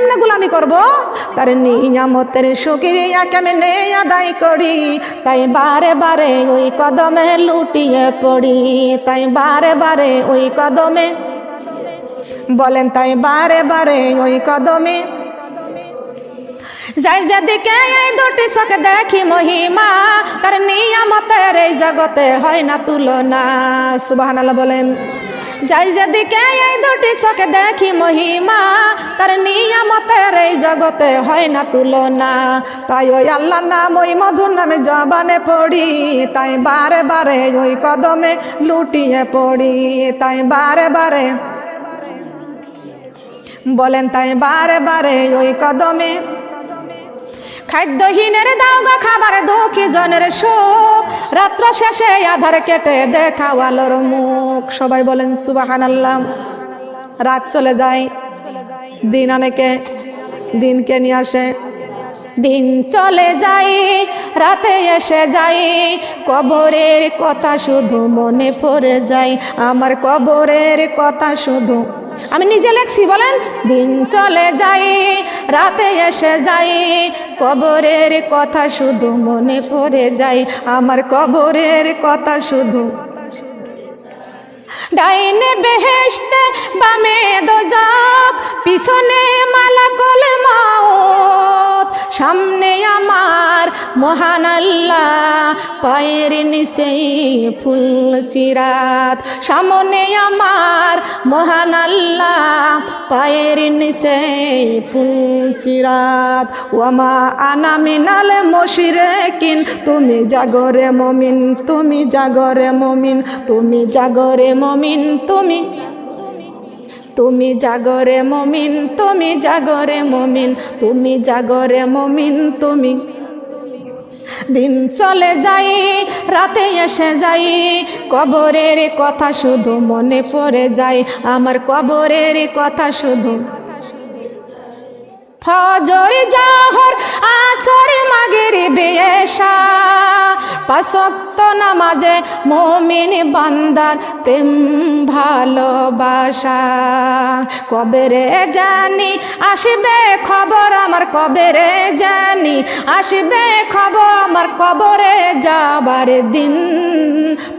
কেমনে গোলামি করব? তার নিয়ামতের সুক্রিয়া কেমনে আদায় করি? তাই বারে বারে ওই কদমে লুটিয়ে পড়ি। তাই বারে বারে ওই কদমে বলেন, তাই বারে বারে ওই কদমে যাই যেদিকে এই দুটি চোখে দেখি মহিমা, তার নিয়ামতের এই জগতে হয় না তুলনা। সুবাহান বলেন। যাই যেদিকে এই দুটি চোখে দেখি মহিমা, তার নিয়ামতের এই জগতে হয় না তুলনা। তাই ওই আল্লাহ নাম ওই মধুর নামে জবানে পড়ি, তাই বারে বারে ওই কদমে লুটিয়ে পড়ি, তাই বারে বারে বলেন তাই বারে বারে ওই কদমে খাদ্যহীনের দাও গো খাবার দুঃখী জনের শোক রাত্র শেষে আধার কেটে দেখাও আলোর মুখ। সবাই বলেন সুবাহান আল্লাহ রাত চলে যায়, দিন অনেকে দিনকে নিয়ে আসে। দিন চলে যাই রাতে এসে যাই কবরের কথা শুধু মনে পড়ে যায়, আমার কবরের কথা শুধু। আমি নিজে লেখছি, বলেন, দিন চলে যাই রাতে এসে যাই কবরের কথা শুধু মনে পড়ে যায়, আমার কবরের কথা শুধু। ডাইনে বেহেশতে বামে দোজক, পিছনে মালাকুল মাউত। সামনে আমার মহান আল্লাহ, পায়ের নিচে ফুল সিরাত। সামনে আমার মহান আল্লাহ, পায়ের নিচে ফুল সিরাত। ওমা আনা মিনালে মশিরে কিন তুমি জাগরে মমিন, তুমি জাগরে মমিন, তুমি জাগরে মমিন, তুমি তুমি জাগরে মমিন, তুমি জাগরে মমিন, তুমি জাগরে মমিন, তুমি দিন চলে যাই, রাতে এসে যাই। কবরের কথা শুধু মনে পড়ে যায়, আমার কবরের কথা শুধু ফজর জহর আচর মাগের বেশা। পাশক্ত নামাজে মমিন বান্দার প্রেম ভালোবাসা। কবে রে জানি, আসবে খবর আমার কবে রে জানি, আসবে খবর আমার কবরে যাবার দিন।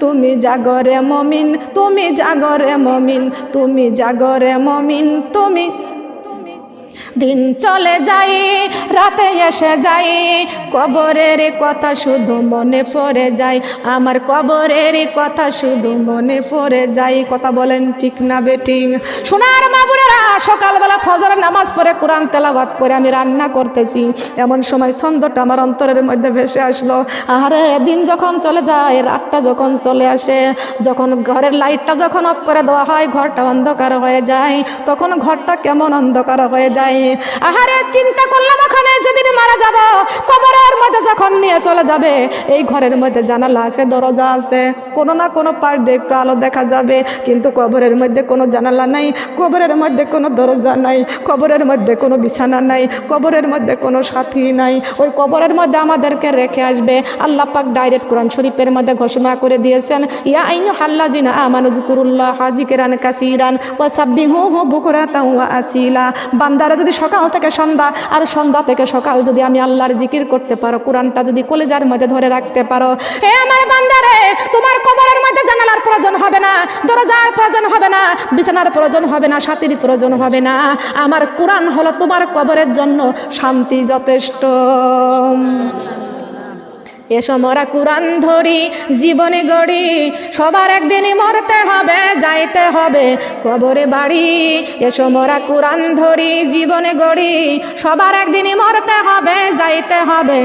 তুমি জাগরে মমিন, তুমি জাগরে মমিন, তুমি জাগরে মমিন, তুমি দিন চলে যাই, রাতে এসে যাই। কবরের কথা শুধু মনে পড়ে যায়, আমার কবরের কথা শুধু মনে পড়ে যায়। কথা বলেন ঠিক না বেটিং? সোনার মাবুরেরা সকালবেলা ফজরের নামাজ পড়ে কোরআন তেলাবাদ করে আমি রান্না করতেছি। এমন সময় ছন্দটা আমার অন্তরের মধ্যে ভেসে আসলো। আরে দিন যখন চলে যায়, রাতটা যখন চলে আসে, যখন ঘরের লাইটটা যখন অফ করে দেওয়া হয়, ঘরটা অন্ধকার হয়ে যায়, তখন ঘরটা কেমন অন্ধকার হয়ে যায়? আহারে, চিন্তা করলাম ওখানে, যেদিন মারা যাব, কবরের মধ্যে যখন নিয়ে চলে যাবে, এই ঘরের মধ্যে জানালা আছে, দরজা আছে। কোনো না কোনো পার্ট দিয়ে একটু আলো দেখা যাবে, কিন্তু কবরের মধ্যে কোনো জানালা নাই, কবরের মধ্যে কোনো দরজা নাই, কবরের মধ্যে কোনো বিছানা নাই, কবরের মধ্যে কোনো সাথী নাই। ওই কবরের মধ্যে আমাদেরকে রেখে আসবে। আল্লাহ পাক ডাইরেক্ট কোরআন শরীফের মধ্যে ঘোষণা করে দিয়েছেন, ইয়া আইন হাল্লাজিনা আমানু যুকুরুল্লাহ হাজিকেরান কাসিরান ওয়া সাব্বিহু হু বুকরাতাও ওয়া আসিলা। বান্দারা যদি সকাল থেকে সন্ধ্যা, আর সন্ধ্যা থেকে সকাল যদি আমি আল্লাহর জিকির করতে পারো, কোরআনটা যদি কলেজার মধ্যে ধরে রাখতে পারো। হে আমার বান্দারে, তোমার কবরের মধ্যে জানালার প্রয়োজন হবে না, দরজার প্রয়োজন হবে না, বিছানার প্রয়োজন হবে না সাথীর প্রয়োজন হবে না। আমার কোরআন হলো তোমার কবরের জন্য শান্তি যথেষ্ট। এসো মরা কোরআন ধরি, জীবনে গড়ি, সবার একদিনই মরতে হবে, যাইতে হবে, কবরে বাড়ি। এসো মরা কোরআন ধরি, জীবনে গড়ি, সবার একদিনই মরতে হবে, যাইতে হবে।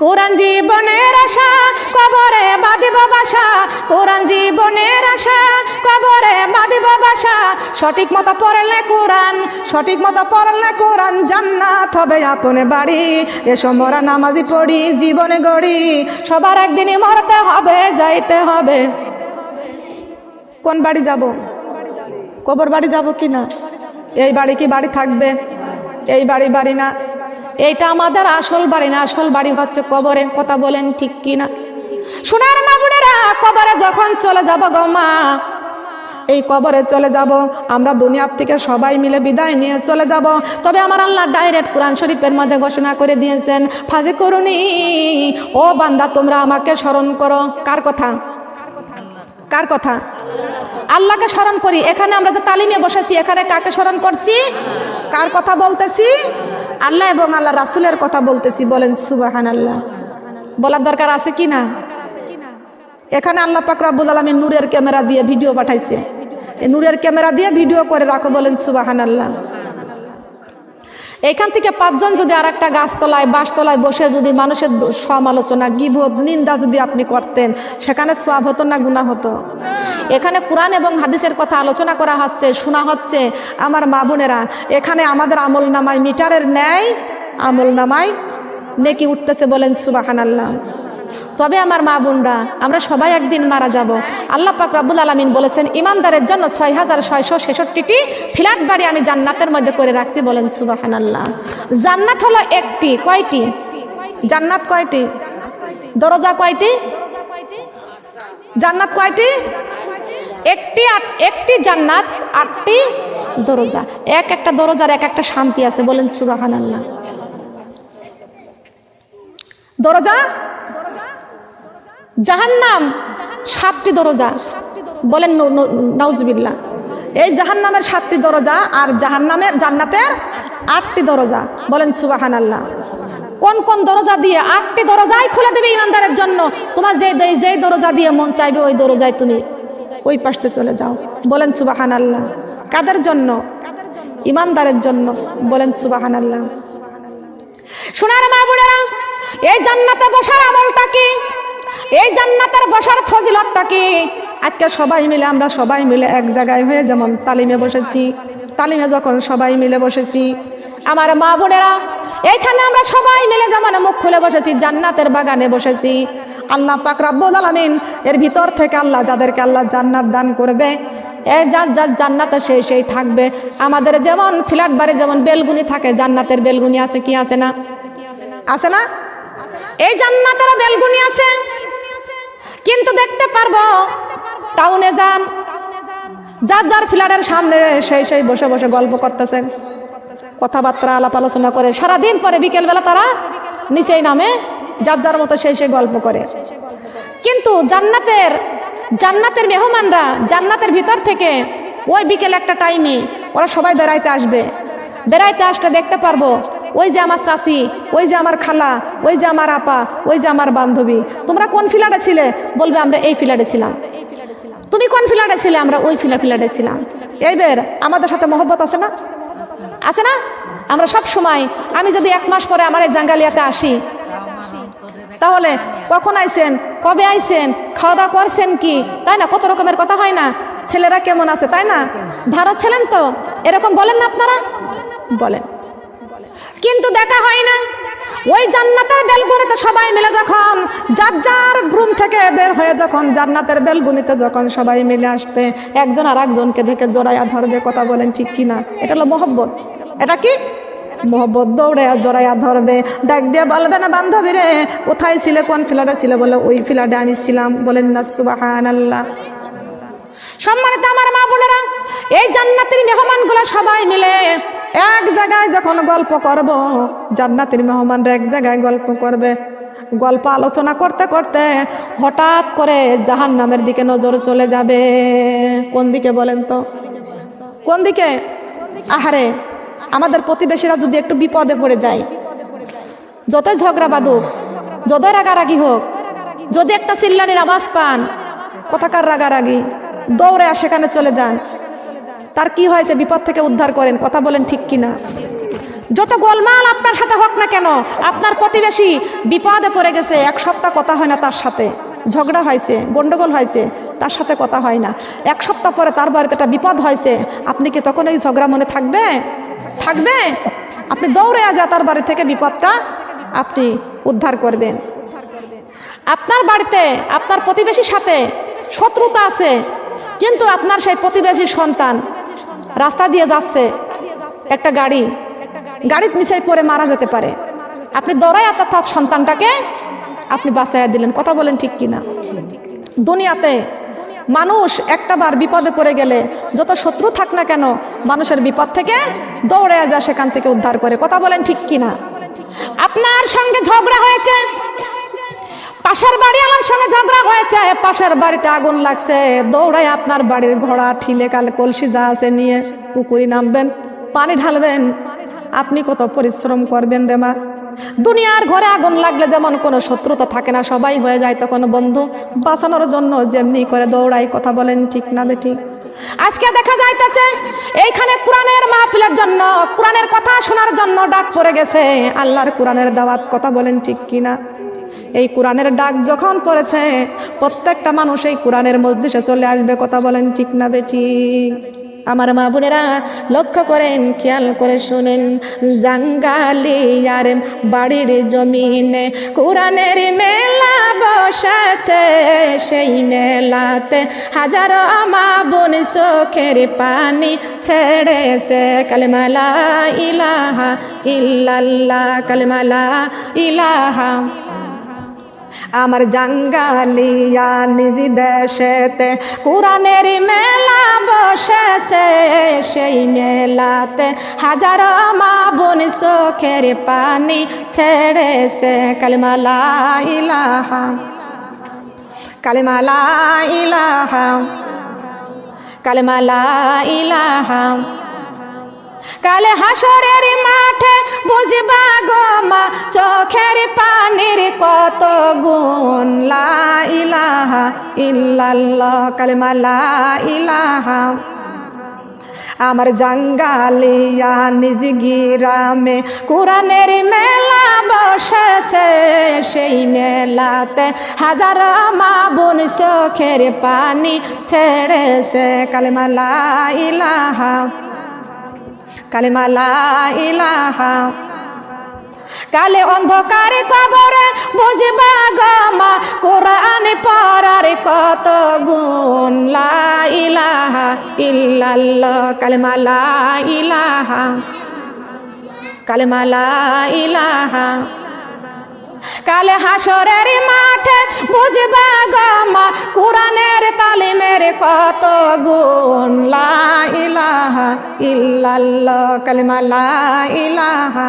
কোরআন জীবনের আশা, কবরে বাদিব বাসা। কোরআন জীবনের আশা, কবরে বাদিব বাসা। সঠিক মতো পড়লে কোরআন, সঠিক মতো পড়লে কোরআন জান্নাত হবে আপনে বাড়ি। এসো মোরা নামাজি পড়ি, জীবনে গড়ি। সবার একদিনই মরতে হবে, যাইতে হবে। কোন বাড়ি যাব? কবর বাড়ি যাব কি না? এই বাড়ি কি বাড়ি থাকবে? এই বাড়ি বাড়ি না। এইটা আমাদের আসল বাড়ি না, আসল বাড়ি হচ্ছে কবরে। কথা বলেন ঠিক কি না সোনার মা বোনেরা কবরে যখন চলে যাব গো মা, এই কবরে চলে যাব, আমরা দুনিয়ার থেকে সবাই মিলে বিদায় নিয়ে চলে যাব। তবে আমার আল্লাহ ডাইরেক্ট কোরআন শরীফের মধ্যে ঘোষণা করে দিয়েছেন, ফাজে করুনি, ও বান্দা, তোমরা আমাকে স্মরণ করো। কার কথা? কার কথা? আল্লাহকে স্মরণ করি। এখানে আমরা যে তালিমে বসেছি, এখানে কাকে স্মরণ করছি? কার কথা বলতেছি? আল্লাহ এবং আল্লাহ রাসুলের কথা বলতেছি, বলেন সুবাহান আল্লাহ বলার দরকার আছে কি না? এখানে আল্লাহ পাক রাবুল আলমী নূরের ক্যামেরা দিয়ে ভিডিও পাঠাইছে। নূরের ক্যামেরা দিয়ে ভিডিও করে রাখো, বলেন সুবাহান আল্লাহ এইখান থেকে পাঁচজন যদি আর একটা গাছতলায় বাসতলায় বসে যদি মানুষের সমালোচনা গিবোধ নিন্দা যদি আপনি করতেন, সেখানে সোয়াব হতো না গুণা হতো? এখানে কোরআন এবং হাদিসের কথা আলোচনা করা হচ্ছে, শোনা হচ্ছে। আমার মা বোনেরা, এখানে আমাদের আমল নামায় মিটারের ন্যায় আমল নামায় নেকি উঠতেছে বলেন সুবাহান আল্লাহ তবে আমার মা বোনরা, আমরা সবাই একদিন মারা যাব। আল্লাহ পাক রাব্বুল আলামিন বলেছেন ইমানদারের জন্য ছয় হাজার ছয়শো ছেষট্টিটি ফ্ল্যাট বাড়ি আমি জান্নাতের মধ্যে করে রাখছি। বলেন সুবাহান আল্লাহ জান্নাত হলো একটি, কয়টি? জান্নাত কয়টি? দরজা কয়টি? জান্নাত কয়টি? একটি একটি জান্নাত, আটটি দরজা। এক একটা দরজার এক একটা শান্তি আছে। বলেন সুবাহান আল্লাহ দরজা জাহান্নাম, সাতটি দরজা। বলেন নাউজবিল্লা এই জাহান্নামের সাতটি দরজা আর জাহান্নামের জান্নাতের আটটি দরজা। বলেন সুবাহান আল্লাহ কোন কোন দরজা দিয়ে আটটি দরজাই খুলে দেবে ইমানদারের জন্য? তোমার যে যেই দরজা দিয়ে মন চাইবে, ওই দরজায় তুমি ওই পাশতে চলে যাও। বলেন সুবাহান আল্লাহ কাদের জন্য? ইমানদারের জন্য। বলেন সুবাহান আল্লাহ শোনার মা বোনেরা, এই জান্নাতে বসার আমলটা কি? এই জান্নাতের বসার ফজিলতটা কি? আজকে সবাই মিলে, আমরা সবাই মিলে এক জায়গায় হয়ে যেমন তালিমে বসেছি, তালিমে যখন সবাই মিলে বসেছি, আমার মা বোনেরা, এইখানে আমরা সবাই মিলে যেমন মুখ খুলে বসেছি, জান্নাতের বাগানে বসেছি। আল্লাহ পাক রাব্বুল আলামিন, এর ভিতর থেকে আল্লাহ যাদেরকে আল্লাহ জান্নাত দান করবে, এ যার যার জান্নাতে সেই সেই থাকবে। আমাদের যেমন ফ্ল্যাট বাড়ি যেমন বেলগুনি থাকে, জান্নাতের বেলগুনি আছে কি আছে না? আছে না? এই জান্নাতের বেলগুনি আছে। কিন্তু দেখতে পারব। টাউনে যান। যার যার ফ্ল্যাটের সামনে সেই সেই বসে বসে গল্প করতেছে। কথাবার্তা, আলাপ আলোচনা করে। সারাদিন পরে বিকেলবেলা তারা নিচেই নামে। যার যার মতো সেই সেই গল্প করে। কিন্তু জান্নাতের জান্নাতের মেহমানরা জান্নাতের ভিতর থেকে ওই বিকেল একটা টাইমে ওরা সবাই বেড়াইতে আসবে। বেড়াইতে আসলে দেখতে পারব ওই যে আমার চাচি, ওই যে আমার খালা, ওই যে আমার আপা, ওই যে আমার বান্ধবী। তোমরা কোন ফিলারে ছিলে? বলবে, আমরা এই ফিলারে ছিলাম। তুমি কোন ফিলারে ছিলে? আমরা ওই ফিলা ফিলারে ছিলাম। এইবার আমাদের সাথে মহব্বত আছে না? আছে না? আমরা সব সময় আমি যদি এক মাস পরে আমার এই জাঙ্গালিয়াতে আসি, তাহলে কখন আইছেন কবে আইছেন খাওয়া দাওয়া করছেন কি? তাই না? কত রকমের কথা হয় না? ছেলেরা কেমন আছে, তাই না? ভালো ছিলেন তো? এরকম বলেন না আপনারা? বলেন। কিন্তু দেখা হয় না। ওই জান্নাতের বেলগুনিতে সবাই মিলে যখন যার যার রুম থেকে বের হয়ে যখন জান্নাতের বেলগুনিতে যখন সবাই মিলে আসবে, একজন আর একজনকে দেখে জোড়াইয়া ধরবে, কথা বলেন ঠিক কি না এটা হলো মহব্বত। এটা কি? মহব্বত দৌড়ে জোড়াইয়া ধরবে। ডাক দিয়ে বলবে, না বান্ধবী রে, কোথায় ছিলে, কোন ফ্ল্যাটে ছিলে? বলে, ওই ফ্ল্যাটে আমি ছিলাম। বলেন, না সুবাহান আল্লাহ সম্মানিত আমার মা বোনেরা, এই জান্নাতের মেহমানগুলো সবাই মিলে এক জায়গায় যখন গল্প করব, জান্নাতের মেহমানরা এক জায়গায় গল্প করবে। গল্প আলোচনা করতে করতে হঠাৎ করে জাহান নামের দিকে নজর চলে যাবে। কোন দিকে বলেন তো? কোন দিকে? আহারে, আমাদের প্রতিবেশীরা যদি একটু বিপদে পড়ে যায়, যতই ঝগড়া বাঁধুক, যতই রাগারাগি হোক, যদি একটা চিল্লানির আওয়াজ পান, কোথাকার রাগারাগি? দৌড়ে সেখানে চলে যান। তার কি হয়েছে? বিপদ থেকে উদ্ধার করেন। কথা বলেন ঠিক কিনা? যত গোলমাল আপনার সাথে হোক না কেন, আপনার প্রতিবেশী বিপদে পড়ে গেছে। এক সপ্তাহ কথা হয় না তার সাথে। ঝগড়া হয়েছে, গন্ডগোল হয়েছে, তার সাথে কথা হয় না। এক সপ্তাহ পরে তার বাড়িতে একটা বিপদ হয়েছে। আপনি কি তখন ওই ঝগড়া মনে থাকবে? থাকবে? আপনি দৌড়ে যা তার বাড়ি থেকে বিপদটা আপনি উদ্ধার করবেন। আপনার বাড়িতে, আপনার প্রতিবেশীর সাথে শত্রুতা আছে, কিন্তু আপনার সেই প্রতিবেশীর সন্তান রাস্তা দিয়ে যাচ্ছে একটা গাড়ি। গাড়ির নিচে পরে মারা যেতে পারে। আপনি আপনার তার সন্তানটাকে আপনি বাঁচাইয়া দিলেন। কথা বলেন ঠিক কিনা? দুনিয়াতে মানুষ একটা বার বিপদে পড়ে গেলে যত শত্রু থাক না কেন মানুষের বিপদ থেকে দৌড়ে যায়, সেখান থেকে উদ্ধার করে। কথা বলেন ঠিক কিনা? আপনার সঙ্গে ঝগড়া হয়েছে। পাশের বাড়ি আমার সঙ্গে ঝগড়া হয়েছে। পাশের বাড়িতে আগুন লাগছে। দৌড়ায় আপনার বাড়ির ঘোড়া, ঠিলে কাল কলসি যা আছে নিয়ে পুকুরি নামবেন, পানি ঢালবেন। আপনি কত পরিশ্রম করবেন রে মা। দুনিয়ার ঘরে আগুন লাগলে যেমন কোনো শত্রুতা থাকে না, সবাই হয়ে যায় তখন বন্ধু। বাঁচানোর জন্য যেমনি করে দৌড়াই কথা বলেন ঠিক না বে ঠিক আজকে দেখা যাইতেছে, এইখানে কোরআনের মাহফিলের জন্য, কোরআনের কথা শোনার জন্য ডাক পড়ে গেছে। আল্লাহর কোরআনের দাওয়াত কথা বলেন ঠিক কিনা। এই কোরআনের ডাক যখন পড়েছে, প্রত্যেকটা মানুষ এই কোরআনের মসজিদে চলে আসবে, কথা বলেন ঠিক না বেটি আমার মা বোনেরা, লক্ষ্য করেন, খেয়াল করে শুনেন, জাঙ্গালি আর বাড়ির জমিনে কোরআনের মেলা বসাছে, সেই মেলাতে হাজারো মা বোন চোখের পানি ছেড়েছে কালেমালা ইলাহা ইল্লাল্লাহ কালেমালা ইলাহা আমার জাঙ্গালিয়া নিজ দেশেতে কোরআনের মেলা বসেছে, সেই মেলাতে হাজারো মা বোন চোখের পানি ছেড়েছে। কালিমালা ইলাহা কালিমালা ইলাহা কালিমালা ইলাহা। কালে হাসরের মাঠে বুঝবা গো মা, চোখের পানির কত গুণ? লা ইলাহা ইল্লাল্লাহ, কালেমা লা ইলাহা। আমার জাঙ্গালিয়া নিজ গিরামে কোরআনের মেলা বসেছে, সেই মেলাতে হাজার মা বোন চোখের পানি ছেড়েছে, কালেমা লা ইলাহা। ইলাহা। কালে অন্ধকারে কবরে বুঝবা গমা কোরআন পড়ার কত গুণ। লা ইলাহা ইল্লাল্লাহ, কালেমা ইলাহা। কালেমা লা ইলাহা। কালে হাসরের মাঠে বুঝবা গমা কোরআনের তালিমের কত গুণ? লা ইলাহা ইল্লাল্লাহ, কালিমা লা ইলাহা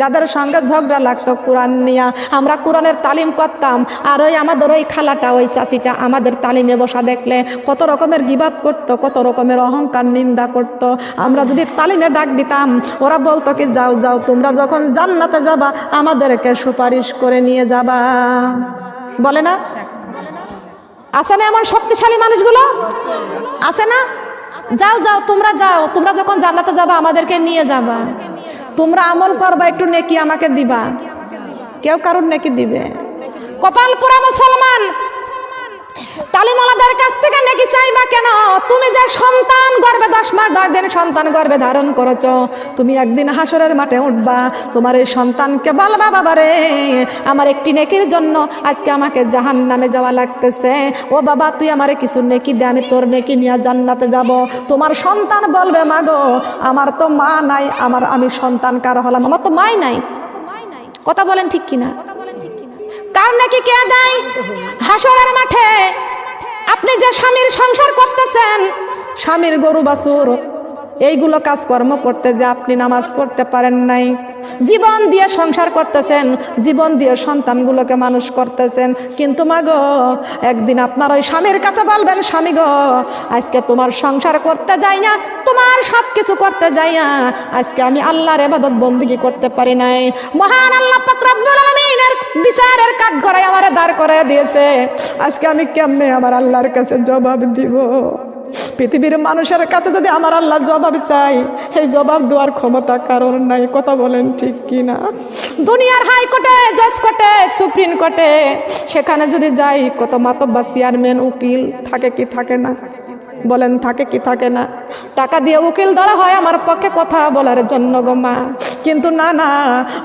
যাদের সঙ্গে ঝগড়া লাগতো কোরআন নিয়া, আমরা কোরআনের তালিম করতাম। আর ওই আমাদের ওই খালাটা, ওই চাষিটা আমাদের তালিমে বসা দেখলে কত রকমের গিবাদ করত, কত রকমের অহংকার, নিন্দা করত। আমরা যদি তালিমে ডাক দিতাম, ওরা বলতো কি, যাও যাও, তোমরা যখন জান্নাতে যাবা, আমাদেরকে সুপারিশ করে নিয়ে যাবা। বলে না? আছে না এমন শক্তিশালী মানুষগুলো? আছে না? যাও যাও, তোমরা যাও, তোমরা যখন জান্নাতে যাবা, আমাদেরকে নিয়ে যাবা। তোমরা আমল করবা একটু নেকি আমাকে দিবা। কেউ কারোর নেকি দিবে? কপাল পোড়া মুসলমান। তালিমালাদের কাছ থেকে নেকি চাইবা কেন? তুমি যে সন্তান গর্বে দশ মাস দশ দিন সন্তান গর্বে ধারণ করেছ, তুমি একদিন হাসরের মাঠে উঠবা, তোমার এই সন্তানকে বলবা বাবা রে আমার একটি নেকির জন্য আজকে আমাকে জাহান নামে যাওয়া লাগতেছে। ও বাবা, তুই আমারে কিছু নেকি দে, আমি তোর নেকি নিয়ে জান্নাতে যাব। তোমার সন্তান বলবে, মাগো, আমার তো মা নাই, আমার আমি সন্তান কার হলাম, আমার তো মাই নাই। কথা বলেন ঠিক কিনা? কার নাকি কে দেয়? হাসরের মাঠে আপনি যে স্বামীর সংসার করতেছেন স্বামীর গরু বাছুর এইগুলো কাজকর্ম করতে যে আপনি নামাজ পড়তে পারেন নাই। জীবন দিয়ে সংসার করতেছেন, জীবন দিয়ে সন্তানগুলোকে মানুষ করতেছেন। কিন্তু মাগো একদিন আপনার ওই স্বামীর কাছে বলবেন, স্বামী গো, আজকে তোমার সংসার করতে যাই না, তোমার সব কিছু করতে যাই না, আজকে আমি আল্লাহর এবাদত বন্দিগি করতে পারি নাই। মহান আল্লাহ বিচারের কাঠ গড়াই আমারে দাঁড় করে দিয়েছে। আজকে আমি কেমনে আমার আল্লাহর কাছে জবাব দিব? পৃথিবীর মানুষের কাছে যদি আমার আল্লাহ জবাব চাই সেই জবাব দেওয়ার ক্ষমতা কারণ নাই। কথা বলেন ঠিক কি না দুনিয়ার হাইকোর্টে, জজ কোর্টে, সুপ্রিম কোর্টে, সেখানে যদি যাই, কত মাতব্বা চেয়ারম্যান উকিল, থাকে কি থাকে না? বলেন, থাকে কি থাকে না? টাকা দিয়ে উকিল ধরা হয় আমার পক্ষে কথা বলার জন্য গো মা। কিন্তু না না,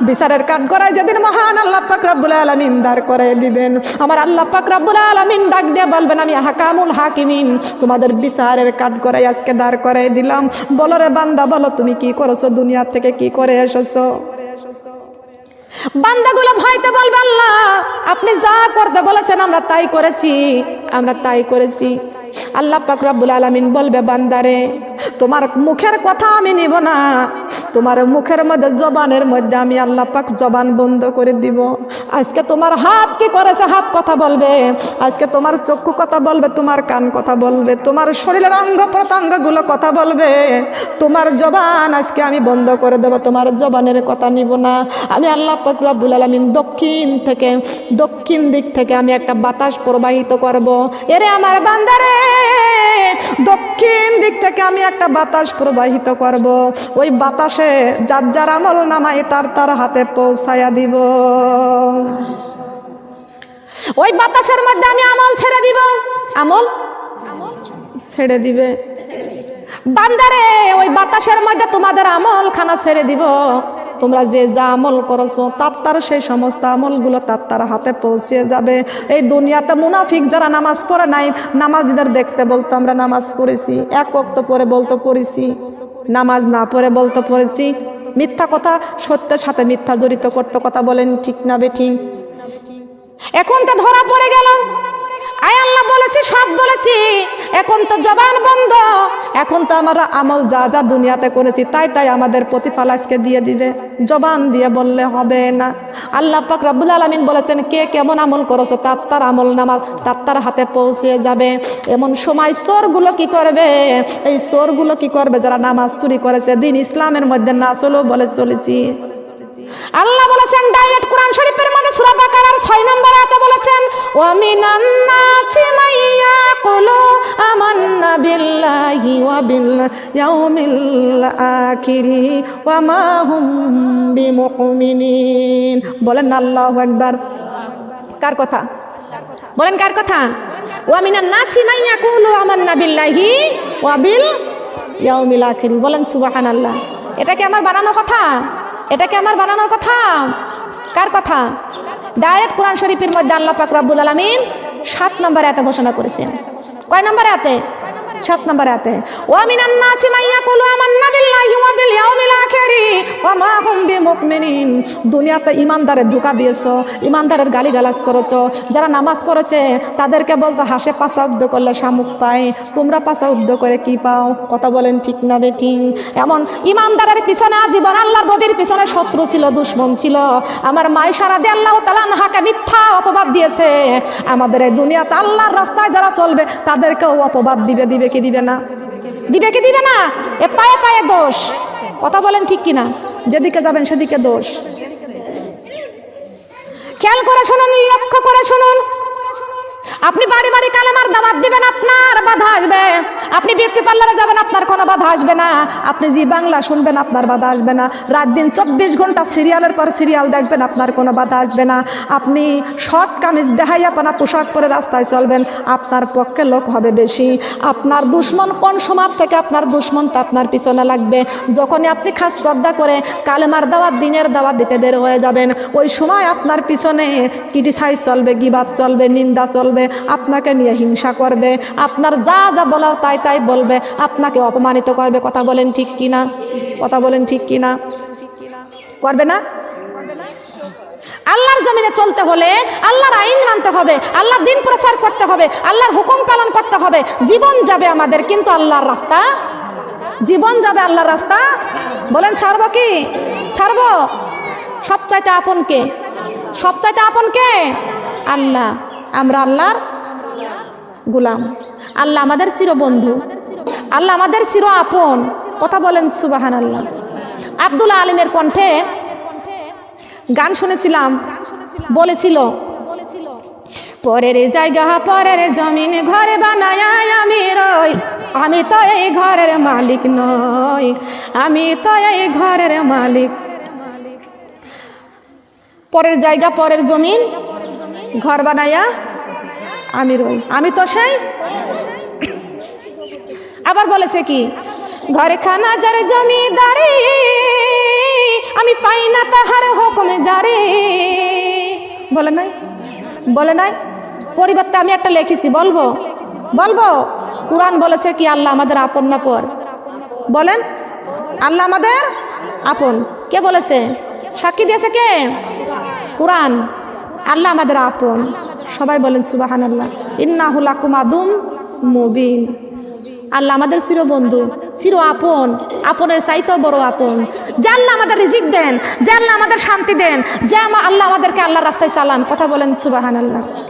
বিচারের কাঠ করায় যেদিন মহান আল্লাহ পাক রব্বুল আলমিন দাঁড় করে দিবেন। আমার আল্লাহ পাক রব্বুল আলমিন ডাক দিয়ে বলবেন, আমি হাকামুল হাকিমিন, তোমাদের বিচারের কাঠ করাই আজকে দাঁড় করে দিলাম। বলো রে বান্দা, বলো তুমি কি করেছ? দুনিয়া থেকে কি করে এসেছ? বান্দাগুলো ভয়তে বলবে, আল্লাহ, আপনি যা করতে বলেছেন, আমরা তাই করেছি, আমরা তাই করেছি। আল্লাহ পাক রব্বুল আলামিন বলবে, বান্দারে, তোমার মুখের কথা আমি নিব না। তোমার মুখের মধ্যে, জবানের মধ্যে আমি আল্লাহ পাক জবান বন্ধ করে দিব। আজকে তোমার হাত কি করেছে? হাত কথা বলবে। আজকে তোমার চক্ষু কথা বলবে, তোমার কান কথা বলবে, তোমার শরীরের অঙ্গ প্রত্যঙ্গগুলো কথা বলবে। তোমার জবান আজকে আমি বন্ধ করে দেবো, তোমার জবানের কথা নিব না। আমি আল্লাহ পাক রব্বুল আলামিন দক্ষিণ থেকে, দক্ষিণ দিক থেকে আমি একটা বাতাস প্রবাহিত করব। এরে আমার বান্দারে দক্ষিণ দিক থেকে আমি একটা বাতাস প্রবাহিত করব। ওই বাতাসে যার যার আমল নামাই তার তার হাতে পৌঁছায়া দিব। ওই বাতাসের মধ্যে আমি আমল ছেড়ে দিব। আমল? ছেড়ে দিবে। বান্দারে, ওই বাতাসের মধ্যে তোমাদের আমল খানা ছেড়ে দিব। তোমরা যে যা আমল করছ, তার তার সেই সমস্ত আমলগুলো তার তার হাতে পৌঁছে যাবে। এই দুনিয়াতে মুনাফিক যারা নামাজ পড়ে নাই, নামাজিদের দেখতে বলতো, আমরা নামাজ পড়েছি, এক অক্ত পরে বলতো পড়েছি, নামাজ না পড়ে বলতো পড়েছি। মিথ্যা কথা, সত্যের সাথে মিথ্যা জড়িত করতে কথা বলেন ঠিক না বেঠিক এখন তো ধরা পড়ে গেল। আয় আল্লাহ বলেছি, সব বলেছি। এখন তো জবান বন্ধ। এখন তো আমরা আমল যা যা দুনিয়াতে করেছি, তাই তাই আমাদের প্রতিফল আজকে দিয়ে দিবে। জবান দিয়ে বললে হবে না। আল্লাহ পাক রব্বুল আলমিন বলেছেন, কে কেমন আমল করেছ, তার তার আমল নামা তার তার হাতে পৌঁছে যাবে। এমন সময় চোরগুলো কি করবে? এই চোরগুলো কি করবে? যারা নামাজ চুরি করেছে, দিন ইসলামের মধ্যে না, চলো বলে চলেছি। আল্লাহ বলেছেন ডাইরেক্ট কোরআন শরীফের মধ্যে সূরা বাকারার 6 নম্বর আয়াতে বলেছেন, ওয়া মিনান নাসি মাইয়া কুলু আমান্না বিল্লাহি ওয়া বিল ইয়াউমিল আখিরি ওয়া মা হুম বিমুমিনিন। বলেন আল্লাহু আকবার। কার কথা? বলেন কার কথা? ওয়া মিনান নাসি মাইয়া কুলু আমান্না বিল্লাহি ওয়া বিল ইয়াউমিল আখিরি। বলেন সুবহানাল্লাহ। এটা কি আমার বানানো কথা? এটা কি আমার বানানোর কথা? কার কথা? ডাইরেক্ট কোরআন শরীফের মধ্যে আল্লাহ পাক রব্বুল আলামিন সাত নম্বরে এত ঘোষণা করেছেন। কয় নম্বরে এতে সাত নম্বর এতে ওয়া মিনান নাসি মাইয়া কুলু আমান্না বিল্লাহি ওয়া বিল ইয়াউমিল আখিরি ওয়া মা হুম বিমুমিনিন দুনিয়াতে ইমানদারের ধোকা দিয়েছ, ইমানদারের গালিগালাজ করেছ। যারা নামাজ পড়েছে, তাদেরকে বলতো, হাসে পাশা উদ্য করলে শামুক পায়। তোমরা পাশা উদ্য করে কি পাও? কথা বলেন ঠিক না বেঠিক এমন ইমানদারের পিছনে আজীবন আল্লাহর নবীর পিছনে শত্রু ছিল, দুশ্মন ছিল। আমার মাই সারা দিয়ে আল্লাহ তালা হাকে মিথ্যা অপবাদ দিয়েছে। আমাদের এই দুনিয়াতে আল্লাহর রাস্তায় যারা চলবে, তাদেরকেও অপবাদ দিবে দিবে কি দিবে না? দিবে কি দিবে না? এ পায়ে পায়ে দোষ। কথা বলেন ঠিক কিনা? যেদিকে যাবেন সেদিকে দোষ। খেয়াল করে শুনুন, লক্ষ্য করে শুনুন। আপনি বাড়ি বাড়ি কালেমার দামাত দিবেন, আপনার বাধা আসবে। আপনি বিউটি পার্লারে যাবেন, আপনার কোনো বাধা আসবে না। আপনি জি বাংলা শুনবেন, আপনার বাধা আসবে না। রাত দিন চব্বিশ ঘণ্টা সিরিয়ালের পর সিরিয়াল দেখবেন, আপনার কোনো বাধা আসবে না। আপনি শর্ট কামিজ বেহাইয়াপানা পোশাক পরে রাস্তায় চলবেন, আপনার পক্ষে লোক হবে বেশি। আপনার দুশ্মন কোন সমাজ থেকে আপনার দুশ্মনটা আপনার পিছনে লাগবে? যখনই আপনি খাস পর্দা করে কালেমার দাওয়াত, দিনের দাওয়াত দিতে বের হয়ে যাবেন, ওই সময় আপনার পিছনে ক্রিটিসাইজ চলবে, গিবাদ চলবে, নিন্দা চলবে। আপনাকে নিয়ে হিংসা করবে, আপনার যা যা বলার তাই তাই বলবে, আপনাকে অপমানিত করবে, কথা বলেন ঠিক কিনা? কথা বলেন ঠিক কিনা? করবে না? আল্লাহর জমিনে চলতে হলে আল্লাহর আইন মানতে হবে, আল্লাহর দিন প্রচার করতে হবে, আল্লাহর হুকুম পালন করতে হবে। জীবন যাবে আমাদের, কিন্তু আল্লাহর রাস্তা? জীবন যাবে আল্লাহর রাস্তা? বলেন, ছাড়বো কি? ছাড়বো? সবচাইতে আপন কে সবচাইতে আপন কে আল্লাহ। আমরা আল্লাহর গুলাম। আল্লাহ আমাদের চিরবন্ধু আল্লাহ আমাদের চির আপন। কথা বলেন সুবাহান আল্লাহ আব্দুল আলিমের কণ্ঠে গান শুনেছিলাম। বলেছিল, পরের জায়গা, পরের জমিন ঘরে বানায় আমি রই। আমি তো এই ঘরের মালিক নই। আমি তো এই ঘরের মালিক। পরের জায়গা, পরের জমিন ঘর বানাইয়া আমি রই আমি তো সেই। আবার বলেছে কি? ঘরে খানা যারে জমি জমিদারি, আমি পাই না তাহার হুকুমে জারি। বলে নাই? বলে নাই? পরিবর্তে আমি একটা লিখেছি, বলব? বলব? কোরআন বলেছে কি, আল্লাহ আমাদের আপন না পর। বলেন? আল্লাহ আমাদের আপন। কে বলেছে? সাক্ষী দিয়েছে কে? কোরআন। আল্লাহ আমাদের আপন। সবাই বলেন সুবাহান আল্লাহ ইন্নাহুল আকুমাদুম মুবিন। আল্লাহ আমাদের চির বন্ধু, চির আপন, আপনের চাইতেও বড় আপন। যে আল্লাহ আমাদের রিজিক দেন, যে আল্লাহ আমাদের শান্তি দেন, যে আল্লাহ আমাদেরকে আল্লাহ রাস্তায় চালান কথা বলেন সুবাহান আল্লাহ